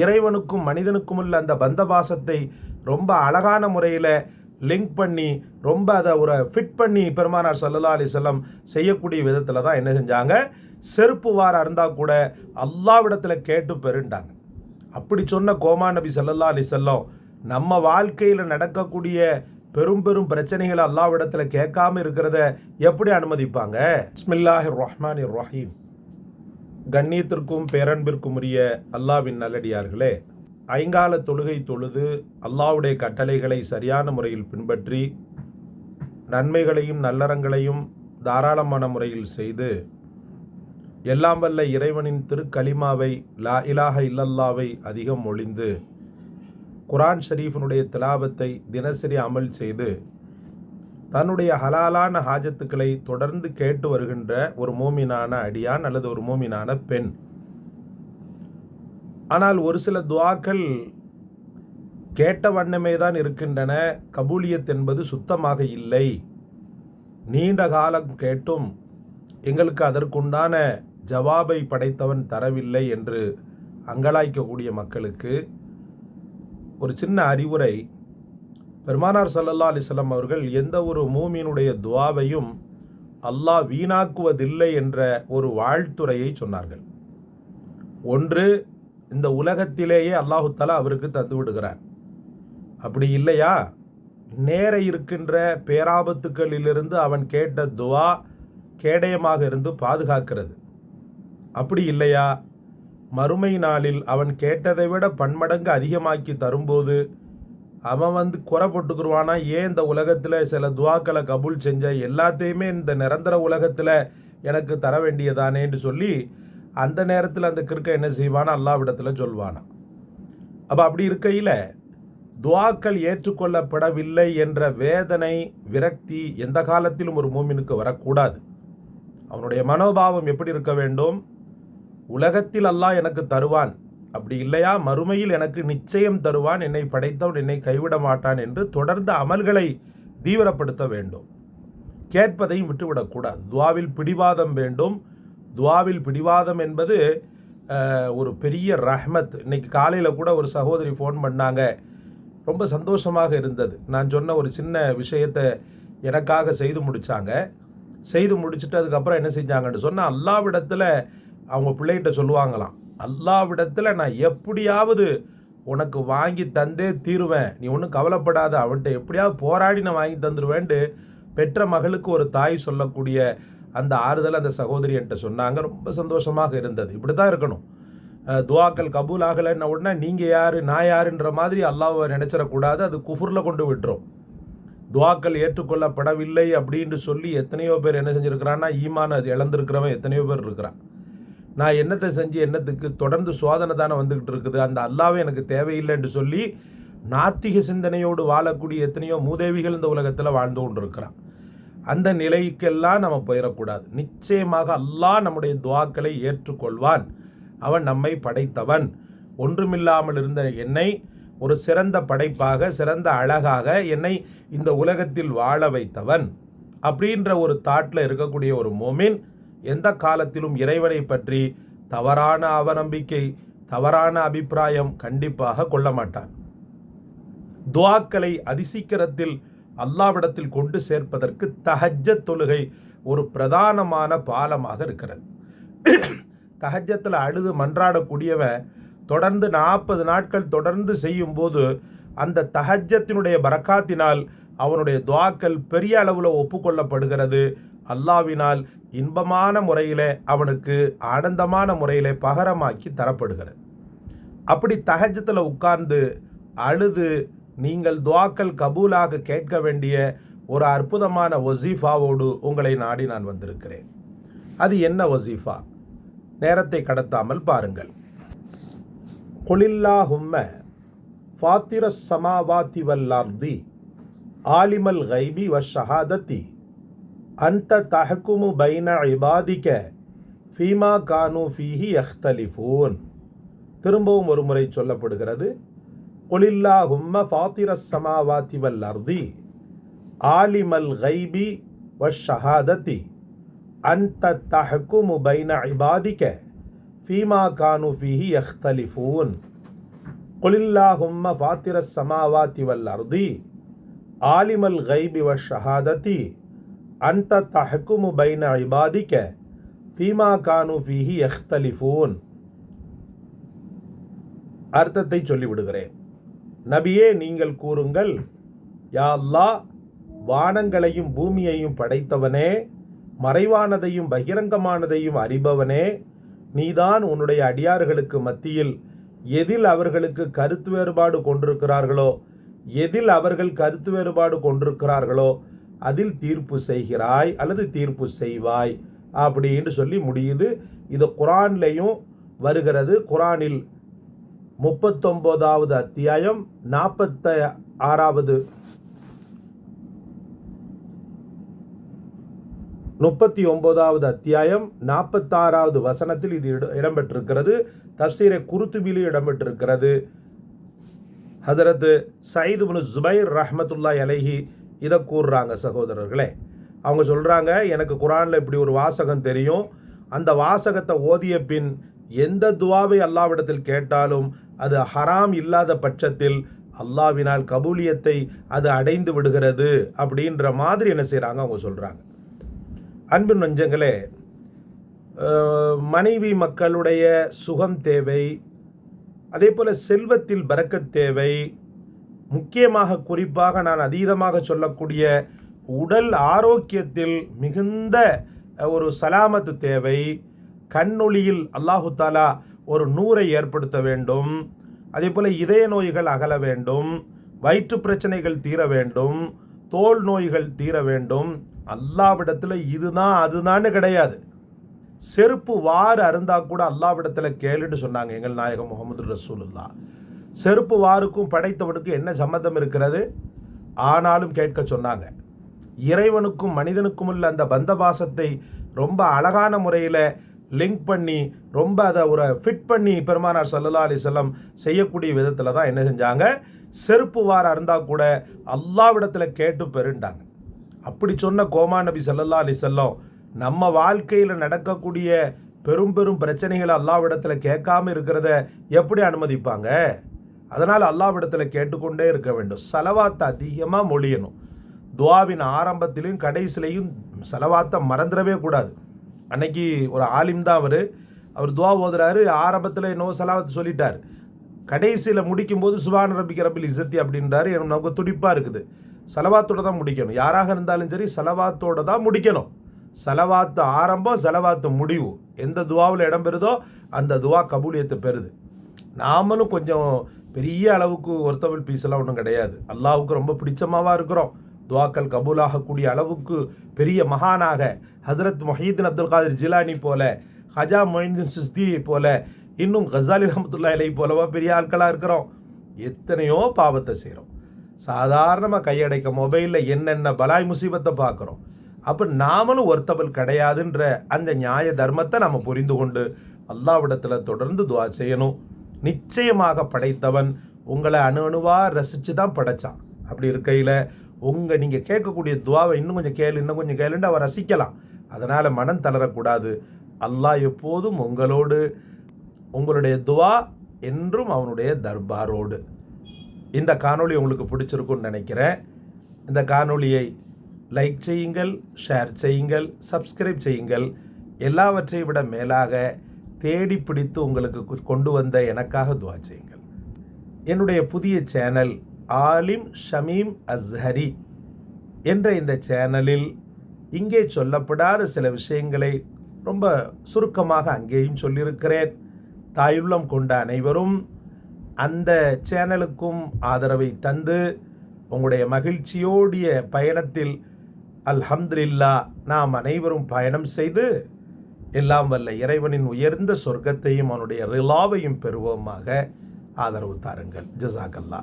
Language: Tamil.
இறைவனுக்கும் மனிதனுக்கும் உள்ள அந்த பந்தபாசத்தை ரொம்ப அழகான முறையில் லிங்க் பண்ணி ரொம்ப அதை ஒரு ஃபிட் பண்ணி பெருமானார் சல்லல்லா அலிசல்லம் செய்யக்கூடிய விதத்தில் தான் என்ன செஞ்சாங்க? செருப்பு வாராக இருந்தால் கூட அல்லாவிடத்தில் கேட்டு பெருண்டாங்க. அப்படி சொன்ன கோமா நபி சல்லல்லா அலிசல்லம் நம்ம வாழ்க்கையில் நடக்கக்கூடிய பெரும் பெரும் பிரச்சனைகளை அல்லாவிடத்தில் கேட்காம இருக்கிறத எப்படி அனுமதிப்பாங்க? பிஸ்மில்லாஹிர் ரஹ்மான் ரஹீம். கண்ணியத்திற்கும் பேரன்பிற்கும் உரிய அல்லாவின் நல்லடியார்களே ஐங்கால தொழுகை தொழுது அல்லாவுடைய கட்டளைகளை சரியான முறையில் பின்பற்றி நன்மைகளையும் நல்லறங்களையும் தாராளமான முறையில் செய்து எல்லாம் வல்ல இறைவனின் திருக்கலிமாவை லா இலாஹ இல்லல்லாவை அதிகம் ஒளிந்து குரான் ஷரீஃபினுடைய திலாபத்தை தினசரி அமல் செய்து தன்னுடைய ஹலாலான ஹாஜத்துக்களை தொடர்ந்து கேட்டு வருகின்ற ஒரு மூமினான அடியான் அல்லது ஒரு மூமினான பெண். ஆனால் ஒரு சில துவாக்கள் கேட்ட வண்ணமே தான் இருக்கின்றன. கபூலியத் என்பது சுத்தமாக இல்லை. நீண்ட காலம் கேட்டும் எங்களுக்கு அதற்குண்டான ஜவாபை படைத்தவன் தரவில்லை என்று அங்கலாய்க்கக்கூடிய மக்களுக்கு ஒரு சின்ன அறிவுரை பெருமானார் சல்லல்லா அலிஸ்லாம் அவர்கள் எந்த ஒரு மூமியினுடைய துவாவையும் அல்லாஹ் வீணாக்குவதில்லை என்ற ஒரு வாழ்த்துறையை சொன்னார்கள். ஒன்று இந்த உலகத்திலேயே அல்லாஹு தலா அவருக்கு தந்து விடுகிறார். அப்படி இல்லையா? நேர இருக்கின்ற பேராபத்துக்களிலிருந்து அவன் கேட்ட துவா கேடயமாக இருந்து பாதுகாக்கிறது. அப்படி இல்லையா? மறுமை நாளில் அவன் கேட்டதை விட பன்மடங்கு அதிகமாக்கி தரும்போது அவன் வந்து குறை போட்டுக்குருவானா? ஏன் இந்த உலகத்தில் சில துவாக்களை கபூல் செஞ்ச எல்லாத்தையுமே இந்த நிரந்தர உலகத்தில் எனக்கு தர வேண்டியதானேன்னு சொல்லி அந்த நேரத்தில் அந்த கிருக்க என்ன செய்வானா? அல்லாவிடத்தில் சொல்வானா. அப்போ அப்படி இருக்கையில் துவாக்கள் ஏற்றுக்கொள்ளப்படவில்லை என்ற வேதனை விரக்தி எந்த காலத்திலும் ஒரு மூமினுக்கு வரக்கூடாது. அவனுடைய மனோபாவம் எப்படி இருக்க வேண்டும்? உலகத்தில் அல்லாஹ் எனக்கு தருவான். அப்படி இல்லையா? மறுமையில் எனக்கு நிச்சயம் தருவான் என்னை படைத்தவன் என்னை கைவிட மாட்டான் என்று தொடர்ந்து அமல்களை தீவிரப்படுத்த வேண்டும். கேட்பதையும் விட்டுவிடக்கூடாது துவாவில் பிடிவாதம் வேண்டும். துவாவில் பிடிவாதம் என்பது ஒரு பெரிய ரஹ்மத். இன்னைக்கு காலையில் கூட ஒரு சகோதரி ஃபோன் பண்ணாங்க. ரொம்ப சந்தோஷமாக இருந்தது. நான் சொன்ன ஒரு சின்ன விஷயத்தை எனக்காக செய்து முடித்தாங்க செய்து முடிச்சுட்டு அதுக்கப்புறம் என்ன செஞ்சாங்கன்னு சொன்னால் அல்லாவிடத்தில் அவங்க பிள்ளைகிட்ட சொல்லுவாங்களாம். அல்லாவிடத்தில் நான் எப்படியாவது உனக்கு வாங்கி தந்தே தீருவேன். நீ ஒன்றும் கவலைப்படாத. அவன்கிட்ட எப்படியாவது போராடி நான் வாங்கி தந்துடுவேன்ட்டு பெற்ற மகளுக்கு ஒரு தாய் சொல்லக்கூடிய அந்த ஆறுதல் அந்த சகோதரி என்கிட்ட சொன்னாங்க. ரொம்ப சந்தோஷமாக இருந்தது. இப்படி தான் இருக்கணும் துவாக்கள் கபூல் ஆகலைன்ன உடனே நீங்கள் யார் நான் யாருன்ற மாதிரி அல்லாவை நினச்சிடக்கூடாது. அது குஃபுரில் கொண்டு விட்டுரும். துவாக்கள் ஏற்றுக்கொள்ளப்படவில்லை அப்படின்னு சொல்லி எத்தனையோ பேர் என்ன செஞ்சுருக்கிறான்னா ஈமான் அது இழந்திருக்கிறவன் எத்தனையோ பேர் இருக்கிறான். நான் என்னத்தை செஞ்சு என்னத்துக்கு தொடர்ந்து சோதனை தானே வந்துக்கிட்டு இருக்குது. அந்த அல்லாவே எனக்கு தேவையில்லைன்னு சொல்லி நாத்திக சிந்தனையோடு வாழக்கூடிய எத்தனையோ மூதேவிகள் இந்த உலகத்தில் வாழ்ந்து கொண்டு இருக்கிறான் அந்த நிலைக்கெல்லாம் நம்ம போயிடக்கூடாது. நிச்சயமாக அல்லாஹ் நம்முடைய துவாக்களை ஏற்றுக்கொள்வான். அவன் நம்மை படைத்தவன். ஒன்றுமில்லாமல் இருந்த என்னை ஒரு சிறந்த படைப்பாக சிறந்த அழகாக என்னை இந்த உலகத்தில் வாழ வைத்தவன். அப்படின்ற ஒரு தாட்டில் இருக்கக்கூடிய ஒரு மோமின் எந்த காலத்திலும் இறைவனை பற்றி தவறான அவநம்பிக்கை தவறான அபிப்பிராயம் கண்டிப்பாக கொள்ள மாட்டான். துவாக்களை அதிசீக்கிரத்தில் அல்லாவிடத்தில் கொண்டு சேர்ப்பதற்கு தஹஜ தொழுகை ஒரு பிரதானமான பாலமாக இருக்கிறது. தஹஜத்தில் அழுது மன்றாடக்கூடியவன் தொடர்ந்து நாற்பது நாட்கள் தொடர்ந்து செய்யும்போது அந்த தஹஜத்தினுடைய பரக்காத்தினால் அவனுடைய துவாக்கள் பெரிய அளவில் ஒப்புக்கொள்ளப்படுகிறது. அல்லாவினால் இன்பமான முறையில் அவனுக்கு ஆனந்தமான முறையில் பகரமாக்கி தரப்படுகிறது. அப்படி தகஜத்தில் உட்கார்ந்து அழுது நீங்கள் துவாக்கள் கபூலாக கேட்க வேண்டிய ஒரு அற்புதமான ஒசீஃபாவோடு உங்களை நாடி நான் வந்திருக்கிறேன். அது என்ன ஒசீஃபா நேரத்தை கடத்தாமல் பாருங்கள். குலில்லாஹும்ம ஃபாத்திர சமாவாத்தி வல்லார்தி ஆலிமல் கைபி வ ஷஹாதத்தி. அந்த தஹக்குமு பைன இபாதிக்க ஃபீமா கானு ஃபீஹி அஹ்தலிஃபூன் திரும்பவும் ஒரு முறை சொல்லப்படுகிறது கொலில்லா ஹும்ம ஃபாத்திர சமாவாத்தி வல் அர்தி ஆலிமல் கைபி வ ஷஹாதத்தி அந்த தஹக்குமு பைன இபாதிக்க ஃபீமா கானு ஃபீஹி அஹ்தலிஃபூன் கொலில்லாஹும்ம ஃபாத்திர சமாவாத்தி வல் அர்தி ஆலிமல் கைபி வ அந்த தஹக்குமு பைன இபாதிக்க ஃபீமா கானு ஃபீஹி எஹ்தலிஃபூன் அர்த்தத்தை சொல்லிவிடுகிறேன். நபியே நீங்கள் கூறுங்கள் யா வானங்களையும் பூமியையும் படைத்தவனே மறைவானதையும் பகிரங்கமானதையும் அறிபவனே நீதான் உன்னுடைய அடியார்களுக்கு மத்தியில் எதில் அவர்களுக்கு கருத்து வேறுபாடு கொண்டிருக்கிறார்களோ எதில் அவர்கள் கருத்து வேறுபாடு கொண்டிருக்கிறார்களோ அதில் தீர்ப்பு செய்கிறாய் அல்லது தீர்ப்பு செய்வாய் அப்படின்னு சொல்லி முடியுது. இது குரான்லேயும் வருகிறது. குரானில் முப்பத்தொம்போதாவது அத்தியாயம் நாற்பத்த ஆறாவது முப்பத்தி ஒன்பதாவது அத்தியாயம் நாற்பத்தாறாவது வசனத்தில் இது இடம்பெற்றிருக்கிறது. தப்சீரை குருத்துபிலும் இடம்பெற்றிருக்கிறது. ஹசரத் சயீது முனு ஜுபைர் ரஹமத்துல்லா அலஹி இதை கூறுறாங்க சகோதரர்களே. அவங்க சொல்கிறாங்க எனக்கு குரானில் இப்படி ஒரு வாசகம் தெரியும். அந்த வாசகத்தை ஓதிய பின் எந்த துவாவை அல்லாவிடத்தில் கேட்டாலும் அது ஹராம் இல்லாத பட்சத்தில் அல்லாவினால் கபூலியத்தை அது அடைந்து விடுகிறது அப்படின்ற மாதிரி என்ன செய்கிறாங்க அவங்க சொல்கிறாங்க அன்பு நெஞ்சங்களே மனைவி மக்களுடைய சுகம் தேவை அதே போல் செல்வத்தில் பறக்கத் தேவை முக்கியமாக குறிப்பாக நான் அதீதமாக சொல்லக்கூடிய உடல் ஆரோக்கியத்தில் மிகுந்த ஒரு சலாமத்து தேவை. கண்ணொளியில் அல்லாஹு தாலா ஒரு நூரை ஏற்படுத்த வேண்டும். அதே போல் இதய நோய்கள் அகல வேண்டும். வயிற்று பிரச்சனைகள் தீர வேண்டும். தோல் நோய்கள் தீர வேண்டும். அல்லாவிடத்தில் இதுதான் அதுதான்னு கிடையாது. செருப்பு வாறு அருந்தா கூட அல்லாவிடத்தில் கேளுன்னு சொன்னாங்க எங்கள் நாயகம் முகமது ரசூலுல்லா செருப்பு வாருக்கும் படைத்தவனுக்கும் என்ன சம்மந்தம் இருக்கிறது? ஆனாலும் கேட்க சொன்னாங்க. இறைவனுக்கும் மனிதனுக்கும் உள்ள அந்த பந்தபாசத்தை ரொம்ப அழகான முறையில் லிங்க் பண்ணி ரொம்ப அதை ஒரு ஃபிட் பண்ணி பெருமானார் சல்லல்லா அலிசல்லம் செய்யக்கூடிய விதத்தில் தான் என்ன செஞ்சாங்க? செருப்பு வாராக இருந்தால் கூட அல்லாவிடத்தில் கேட்டு பெருண்டாங்க. அப்படி சொன்ன கோமா நபி சல்லல்லா அலிசல்லம் நம்ம வாழ்க்கையில் நடக்கக்கூடிய பெரும் பெரும் பிரச்சனைகளை அல்லாவிடத்தில் கேட்காம இருக்கிறத எப்படி அனுமதிப்பாங்க? அதனால் அல்லாவிடத்தில் கேட்டுக்கொண்டே இருக்க வேண்டும். செலவாத்தை அதிகமாக மொழியணும். துவாவின் ஆரம்பத்திலையும் கடைசிலையும் செலவாத்தை மறந்துடவே கூடாது. அன்னைக்கு ஒரு ஆலிம் தான் அவர். அவர் துவா ஓதுறாரு. ஆரம்பத்தில் என்னவோ செலவாத்து சொல்லிட்டார். கடைசியில் முடிக்கும்போது சுபான் ரபிக் ரபில் இசத்தி அப்படின்றாரு. எனக்கு நமக்கு துடிப்பாக இருக்குது. செலவாத்தோடு தான் முடிக்கணும். யாராக இருந்தாலும் சரி செலவாத்தோட தான் முடிக்கணும். செலவாத்து ஆரம்பம் செலவாத்து முடிவு. எந்த துவாவில் இடம் பெறுதோ அந்த துவா கபூலியத்தை பெறுது. நாமளும் கொஞ்சம் பெரிய அளவுக்கு ஒருத்தவள் பீஸ் எல்லாம் ஒன்றும் கிடையாது. அல்லாவுக்கு ரொம்ப பிடிச்சமாவா இருக்கிறோம். துவாக்கள் கபூலாகக்கூடிய அளவுக்கு பெரிய மகானாக ஹசரத் மொஹீதீன் அப்துல் காதிர் ஜிலானி போல ஹஜா மொஹீதீன் சிஸ்தியை போல இன்னும் கசாலி ரஹமத்துல்லா இலை போலவா பெரிய ஆட்களாக இருக்கிறோம். எத்தனையோ பாவத்தை செய்கிறோம் சாதாரணமாக கையடைக்க மொபைலில் என்னென்ன பலாய் முசீபத்தை பார்க்குறோம் அப்போ நாமளும் ஒருத்தவள் கிடையாதுன்ற அந்த நியாய தர்மத்தை நம்ம புரிந்து கொண்டு அல்லாவிடத்தில் தொடர்ந்து துவா செய்யணும். நிச்சயமாக படைத்தவன் உங்களை அணு அணுவாக ரசித்து தான் படைச்சான். அப்படி இருக்கையில் உங்கள் நீங்கள் கேட்கக்கூடிய துவாவை இன்னும் கொஞ்சம் கேளு இன்னும் கொஞ்சம் கேளுன்னு அவன் ரசிக்கலாம். அதனால் மனம் தளரக்கூடாது. அல்லாஹ் எப்போதும் உங்களோடு உங்களுடைய துவா என்றும் அவனுடைய தர்பாரோடு. இந்த காணொளி உங்களுக்கு பிடிச்சிருக்குன்னு நினைக்கிறேன். இந்த காணொளியை லைக் செய்யுங்கள் ஷேர் செய்யுங்கள் சப்ஸ்கிரைப் செய்யுங்கள். எல்லாவற்றை விட மேலாக தேடி பிடித்து உங்களுக்கு கு- கொண்டு வந்த எனக்காக துவா செய்யுங்கள். என்னுடைய புதிய சேனல் ஆலிம் ஷமீம் அஸ்ஹரி என்ற இந்த சேனலில் இங்கே சொல்லப்படாத சில விஷயங்களை ரொம்ப சுருக்கமாக அங்கேயும் சொல்லியிருக்கிறேன். தாயுள்ளம் கொண்ட அனைவரும் அந்த சேனலுக்கும் ஆதரவை தந்து உங்களுடைய மகிழ்ச்சியோடைய பயணத்தில் அல்ஹம்துலில்லா நாம் அனைவரும் பயணம் செய்து எல்லாம் வல்ல இறைவனின் உயர்ந்த சொர்க்கத்தையும் அவனுடைய ரிலாவையும் பெறுவோமாக ஆதரவு தாருங்கள். ஜசாக்கல்லா